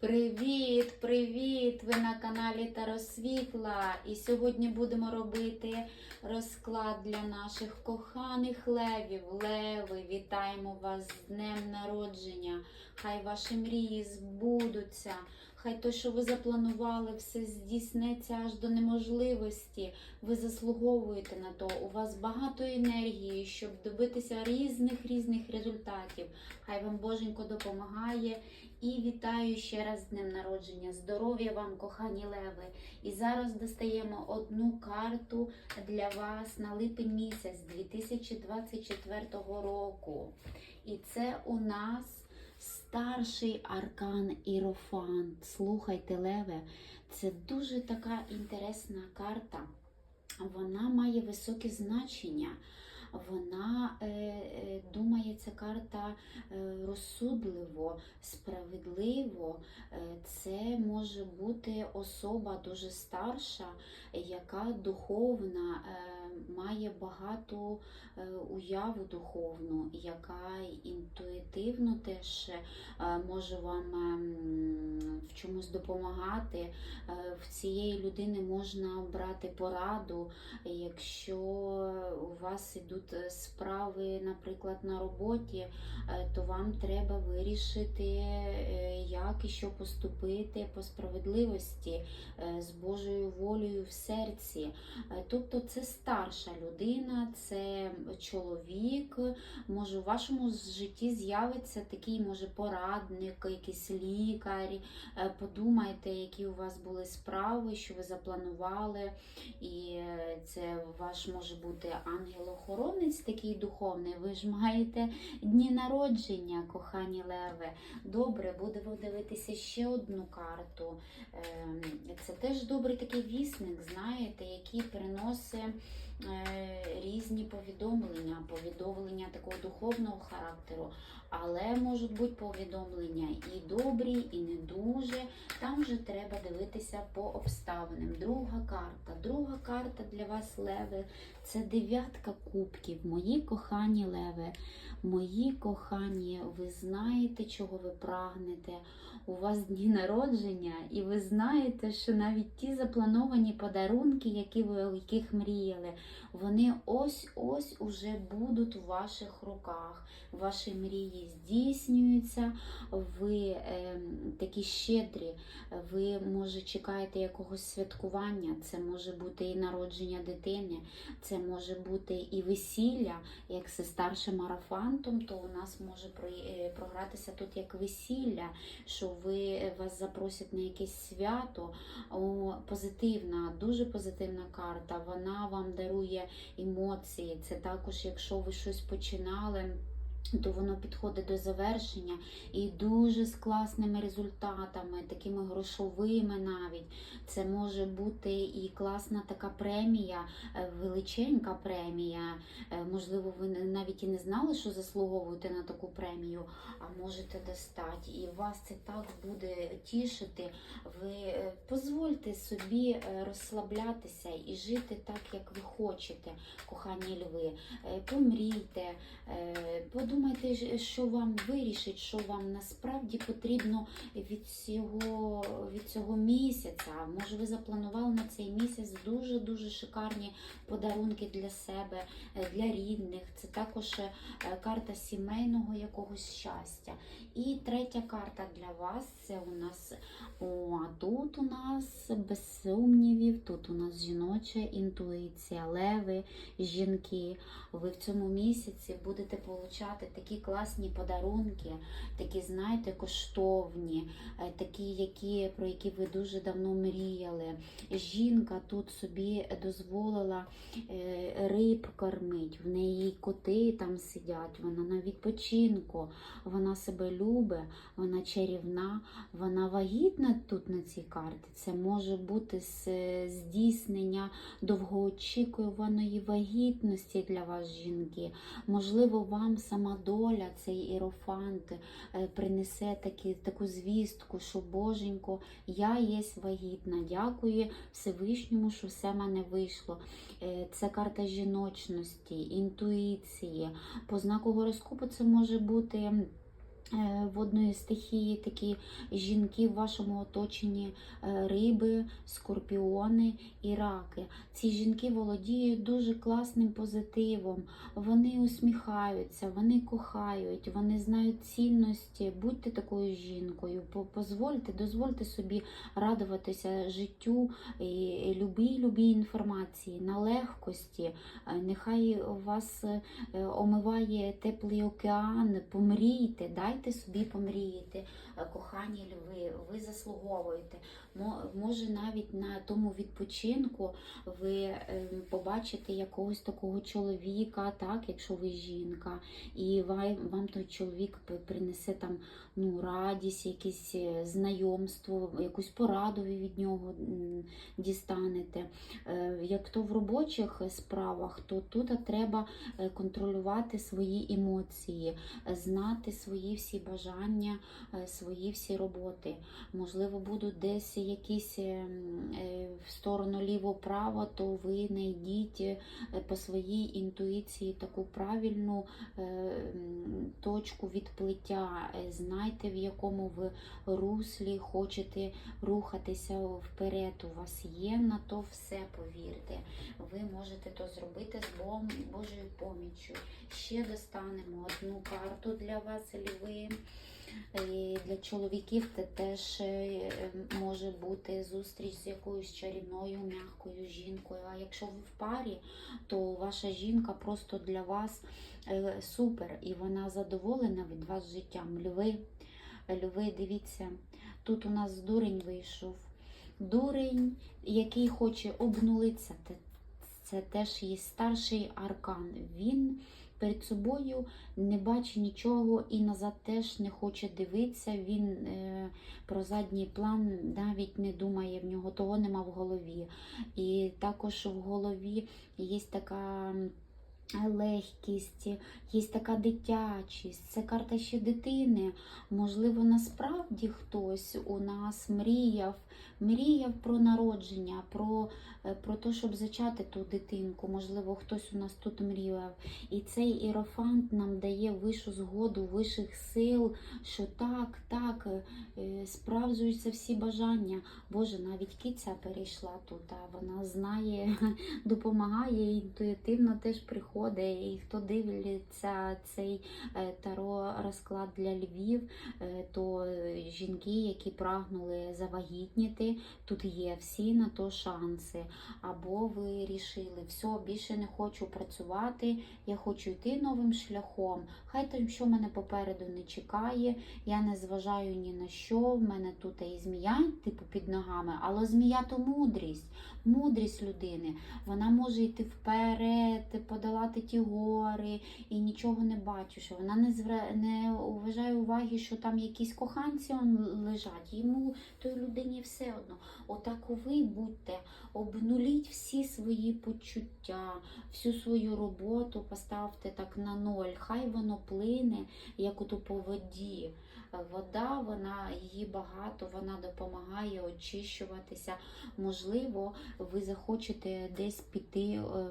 Привіт, привіт! Ви на каналі Таро Світла. І сьогодні будемо робити розклад для наших коханих левів. Леви, вітаємо вас з днем народження. Хай ваші мрії збудуться. Хай то, що ви запланували, все здійсниться аж до неможливості. Ви заслуговуєте на то. У вас багато енергії, щоб добитися різних різних результатів. Хай вам Боженько допомагає. І вітаю ще раз з днем народження. Здоров'я вам, кохані леви. І зараз достаємо одну карту для вас на липень місяць 2024 року. І це у нас старший аркан Ірофант. Слухайте, леве, це дуже така інтересна карта. Вона має високе значення. Вона е, е, думає, ця карта е, розсудливо, справедливо. Е, це може бути особа дуже старша, яка духовна, е, має багату е, уяву духовну, яка інтуїтивно теж е, може вам ем, в чомусь допомагати. Е, В цієї людини можна брати пораду, якщо у вас ідуть справи, наприклад, на роботі, то вам треба вирішити, і що поступити по справедливості е, з Божою волею в серці. Е, Тобто це старша людина, це чоловік. Може, у вашому житті з'явиться такий, може, порадник, якийсь лікар. Е, Подумайте, які у вас були справи, що ви запланували. І це ваш може бути ангел-охоронець такий духовний. Ви ж маєте дні народження, кохані леви. Добре, будемо дивитися ще одну карту. Ем, Це теж добрий такий вісник, знаєте, який приносить різні повідомлення, повідомлення такого духовного характеру, але можуть бути повідомлення і добрі, і не дуже. Там вже треба дивитися по обставинам. Друга карта. Друга карта для вас, леви, це дев'ятка кубків. Мої кохані леви, мої кохані, ви знаєте, чого ви прагнете. У вас дні народження, і ви знаєте, що навіть ті заплановані подарунки, які ви яких мріяли, вони ось-ось уже будуть у ваших руках. Ваші мрії здійснюються, ви е, такі щедрі, ви може чекаєте якогось святкування. Це може бути і народження дитини, це може бути і весілля. Як це старшим арафантом, то у нас може е, програтися тут як весілля, що ви е, вас запросять на якесь свято. О, позитивна, дуже позитивна карта. Вона вам дарує емоції. Це також, якщо ви щось починали. То воно підходить до завершення і дуже з класними результатами, такими грошовими навіть. Це може бути і класна така премія, е, величенька премія. Е, Можливо, ви навіть і не знали, що заслуговуєте на таку премію, а можете достати. І вас це так буде тішити. Ви дозвольте собі е, розслаблятися і жити так, як ви хочете, кохані льви. Помрійте, подумайте, що вам вирішить, що вам насправді потрібно від цього, від цього місяця. Може, ви запланували на цей місяць дуже-дуже шикарні подарунки для себе, е, для рідних. Це також е, карта сімейного якогось щастя. І третя карта для вас це у нас о, а тут у нас без сумнівів, тут у нас жіноча інтуїція, леви, жінки. Ви в цьому місяці будете получати такі класні подарунки, такі, знаєте, коштовні, е, такі, які, про які ви дуже давно мріяли. Жінка тут собі дозволила е, риб кормить, в неї коти там сидять, вона на відпочинку, вона себе любить, вона чарівна, вона вагітна тут на цій карті. Це може бути здійснення довгоочікуваної вагітності для вас, жінки. Можливо, вам сама доля, цей ірофант, е, принесе такі, таку звістку, що Боженько, я є вагітна. Дякую Всевишньому, що все в мене вийшло. Е, Це карта жіночності, інтуїції. По знаку гороскопу це може бути водної стихії, такі жінки в вашому оточенні е, риби, скорпіони і раки. Ці жінки володіють дуже класним позитивом. Вони усміхаються, вони кохають, вони знають цінності. Будьте такою жінкою. Позвольте, дозвольте собі радуватися життю і любій, любій інформації на легкості. Е, Нехай вас е, омиває теплий океан. Помрійте, дайте собі помріяти, Е, кохані льви. Ви заслуговуєте. Мо- Може, навіть на тому відпочинку ви е, побачите якогось такого чоловіка, так, якщо ви жінка, і вам, вам той чоловік принесе там ну, радість, якесь е, знайомство, якусь пораду ви від нього дістанете. Е, Як то в робочих справах, то тут треба контролювати свої емоції, знати свої всі бажання, свої всі роботи. Можливо, будуть десь якісь е, е, в сторону ліво-право, то ви знайдіть е, по своїй інтуїції таку правильну точку відплиття. Знайте, в якому ви руслі хочете рухатися вперед. У вас є на то все, повірте. Ви можете то зробити з Божою поміччю. Ще достанемо одну карту для вас, льви. І для чоловіків це теж е, може бути зустріч з якоюсь чарівною, м'якою жінкою. А якщо ви в парі, то ваша жінка просто для вас е, супер, і вона задоволена від вас життям. Льви, льви, дивіться, тут у нас дурень вийшов. Дурень, який хоче обнулитися, це, теж є старший аркан. Він перед собою не бачить нічого і назад теж не хоче дивитися. Він е, про задній план навіть не думає в нього, того нема в голові. І також в голові є така. М, Легкість, є така дитячість, це карта ще дитини. Можливо, насправді хтось у нас мріяв, мріяв про народження, про, е, про те, щоб зачати ту дитинку. Можливо, хтось у нас тут мріяв. І цей іерофант нам дає вищу згоду вищих сил, що так, так, е, справджуються всі бажання. Боже, навіть киця перейшла тут, вона знає, допомагає, інтуїтивно теж приходить. І хто дивиться цей е, таро розклад для львів, е, то жінки, які прагнули завагітніти, тут є всі на то шанси. Або ви рішили, все, більше не хочу працювати, я хочу йти новим шляхом. Хай там, що мене попереду не чекає, я не зважаю ні на що. В мене тут і змія, типу під ногами, але змія то мудрість, мудрість людини. Вона може йти вперед, подолати ті гори і нічого не бачу, що вона не звра... не вважає уваги, що там якісь коханці лежать. Йому той людині все одно. Отак ви будьте, обнуліть всі свої почуття, всю свою роботу поставте так на ноль. Хай воно плине, як ото по воді. Вода, вона її багато, вона допомагає очищуватися. Можливо, ви захочете десь піти, е,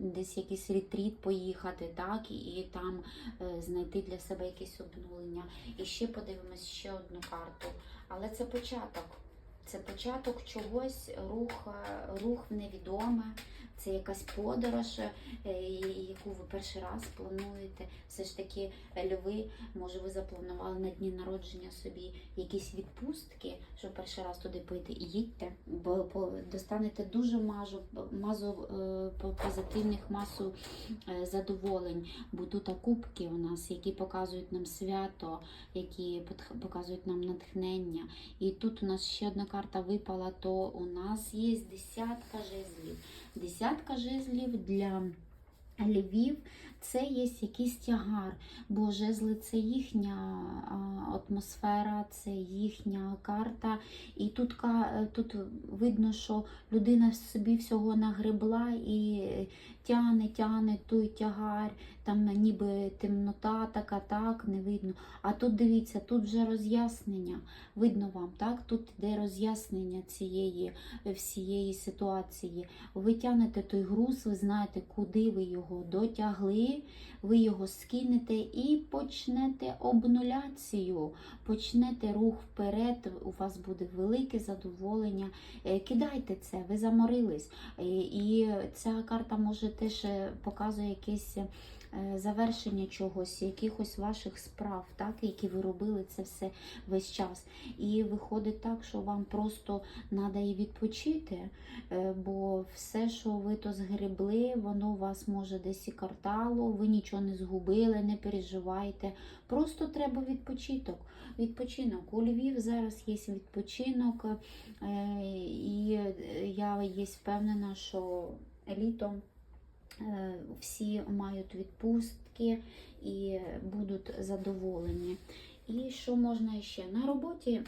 десь якийсь ретріт поїхати, так, і там е, знайти для себе якесь обнулення. І ще подивимось ще одну карту. Але це початок. Це початок чогось, рух, рух в невідоме, це якась подорож, е, яку ви перший раз плануєте. Все ж таки, льви, може, ви запланували на дні народження собі якісь відпустки, щоб перший раз туди пити. І їдьте, бо достанете дуже мажу, мазу е, позитивних масу е, задоволень. Бо тут кубки у нас, які показують нам свято, які показують нам натхнення. І тут у нас ще одна карта випала, то у нас є десятка жезлів. Десятка жезлів для львів це є якийсь тягар, бо жезли це їхня атмосфера, це їхня карта. І тут, е, тут видно, що людина собі всього нагребла і тяне, тяне той тягар, там ніби темнота така, так, не видно. А тут дивіться, тут вже роз'яснення. Видно вам, так? Тут йде роз'яснення цієї всієї ситуації. Ви тягнете той груз, ви знаєте, куди ви його дотягли, ви його скинете і почнете обнуляцію, почнете рух вперед, у вас буде велике задоволення. Е, Кидайте це, ви заморились. Е, І ця карта може теж е, показує якесь е, завершення чогось, якихось ваших справ, так, які ви робили це все весь час. І виходить так, що вам просто треба і відпочити, е, бо все, що ви то згребли, воно вас може десь і картало, ви нічого не згубили, не переживайте. Просто треба відпочиток. Відпочинок. У Львів зараз є відпочинок, е, і е, я є впевнена, що літом е, всі мають відпустки і будуть задоволені. І що можна ще? На роботі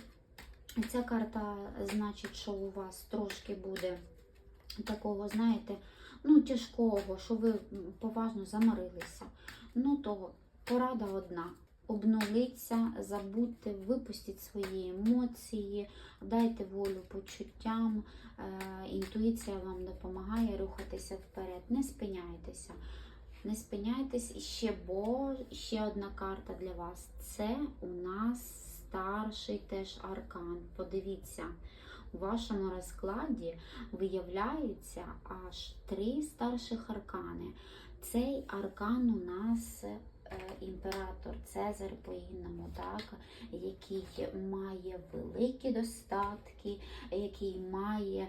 ця карта значить, що у вас трошки буде такого, знаєте, ну, тяжкого, що ви поважно замарилися. Ну, то порада одна. Обнуліться, забудьте, випустіть свої емоції, дайте волю почуттям. Е, інтуїція вам допомагає рухатися вперед. Не спиняйтеся. Не спиняйтесь. І ще, бо ще одна карта для вас. Це у нас старший теж аркан. Подивіться, у вашому розкладі виявляється аж три старших аркани. Цей аркан у нас імператор Цезар по-інному, так, який має великі достатки, який має е,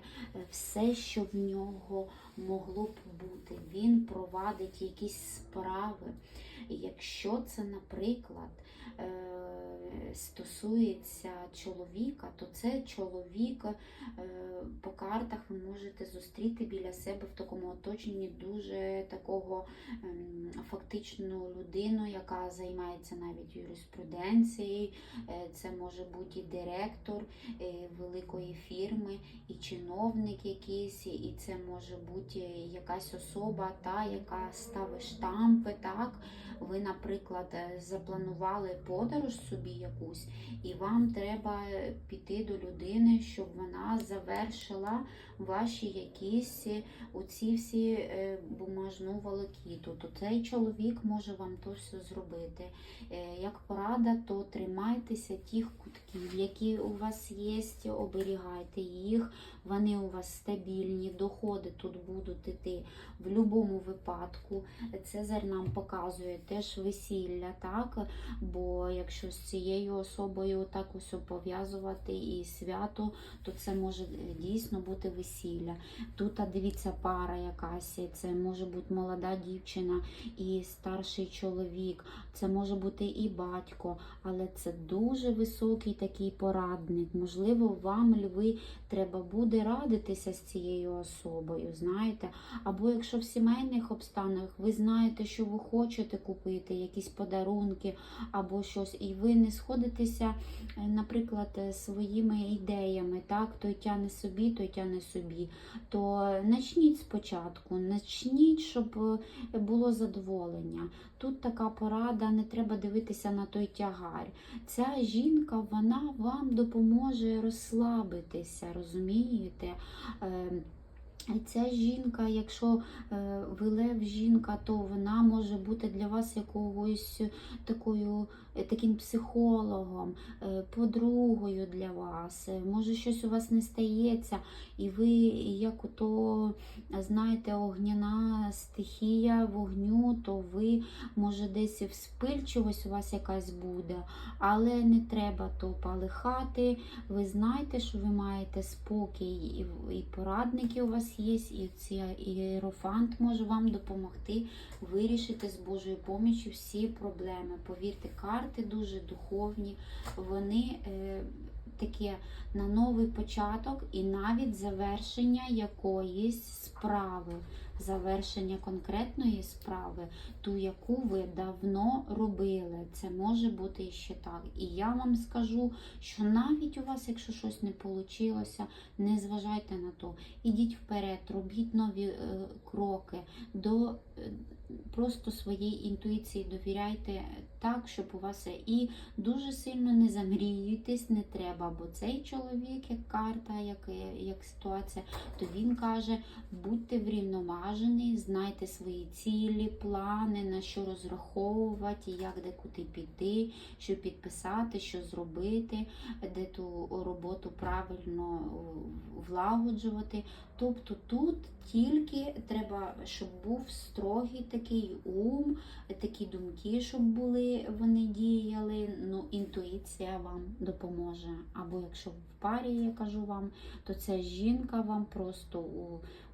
все, що в нього могло б бути. Він провадить якісь справи. Якщо це, наприклад, е, стосується чоловіка, то це чоловік е, по картах ви можете зустріти біля себе в такому оточенні дуже такого ем, фактичну людину, яка займається навіть юриспруденцією. Е, Це може бути і директор е, великої фірми, і чиновник якийсь, і це може бути якась особа, та, яка ставить штампи. так. Ви, наприклад, запланували подорож собі якусь, і вам треба піти до людини, щоб вона завершила ваші якісь е, оці всі е, бумажну волокіту. То цей чоловік може вам то все зробити. Е, Як порада, то тримайтеся тих кутків, які у вас є, оберігайте їх, вони у вас стабільні, доходи тут будуть іти в будь-якому випадку. Цезар нам показує теж весілля, так? Бо якщо з цією особою так ось пов'язувати і свято, то це може дійсно бути весілля. Тут а, дивіться пара якась, це може бути молода дівчина і старший чоловік, це може бути і батько, але це дуже високий такий порадник. Можливо, вам, льви, треба буде радитися з цією особою, знаєте. Або якщо в сімейних обставинах ви знаєте, що ви хочете купити, якісь подарунки або щось, і ви не сходитеся, е, наприклад, е, своїми ідеями, так, той тяне собі, той тяне собі, то начніть спочатку, начніть, щоб е, було задоволення. Тут така порада, не треба дивитися на той тягар. Ця жінка вона вам допоможе розслабитися, розумієте? Ця жінка, якщо е, ви лев жінка, то вона може бути для вас якогось такою, е, таким психологом, е, подругою для вас. Може, щось у вас не стається, і ви, як ото, знаєте, огняна стихія вогню, то ви, може, десь вспильчивость у вас якась буде, але не треба то палихати. Ви знаєте, що ви маєте спокій, і порадники у вас є, і ця іерофант може вам допомогти вирішити з Божою поміччю всі проблеми. Повірте, карти дуже духовні, вони е, таке на новий початок і навіть завершення якоїсь справи. Завершення конкретної справи, ту, яку ви давно робили. Це може бути ще так. І я вам скажу, що навіть у вас, якщо щось не вийшло, не зважайте на то. Ідіть вперед, робіть нові е, кроки, до, е, просто своїй інтуїції довіряйте так, щоб у вас. І дуже сильно не замріюйтесь, не треба, бо цей чоловік, як карта, як, як ситуація, то він каже, будьте в рівновазі бажаний, знайте свої цілі, плани, на що розраховувати, як де куди піти, що підписати, що зробити, де ту роботу правильно влагоджувати. Тобто тут тільки треба, щоб був строгий такий ум, такі думки, щоб були, вони діяли. Ну, інтуїція вам допоможе. Або якщо в парі, я кажу вам, то ця жінка вам просто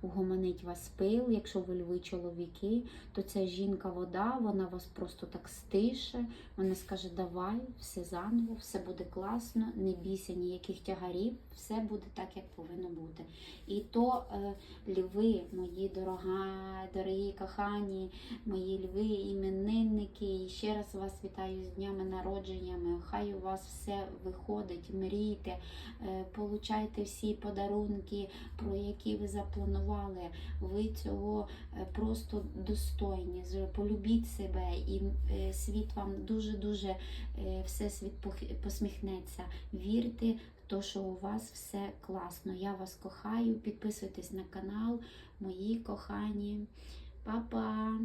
угомонить вас пил. Якщо ви льви чоловіки, то ця жінка вода, вона вас просто так стише. Вона скаже, давай, все заново, все буде класно, не бійся ніяких тягарів, все буде так, як повинно бути. І то е, льви, мої дорога, дорогі кохані, мої льви, іменинники. І ще раз вас вітаю з днями народженнями. Хай у вас все виходить, мрійте, е, получайте всі подарунки, про які ви запланували. Ви цього е, просто достойні. Полюбіть себе, і світ вам дуже-дуже всесвіт посміхнеться. Вірте то, що у вас все класно. Я вас кохаю. Підписуйтесь на канал, мої кохані. Па-па!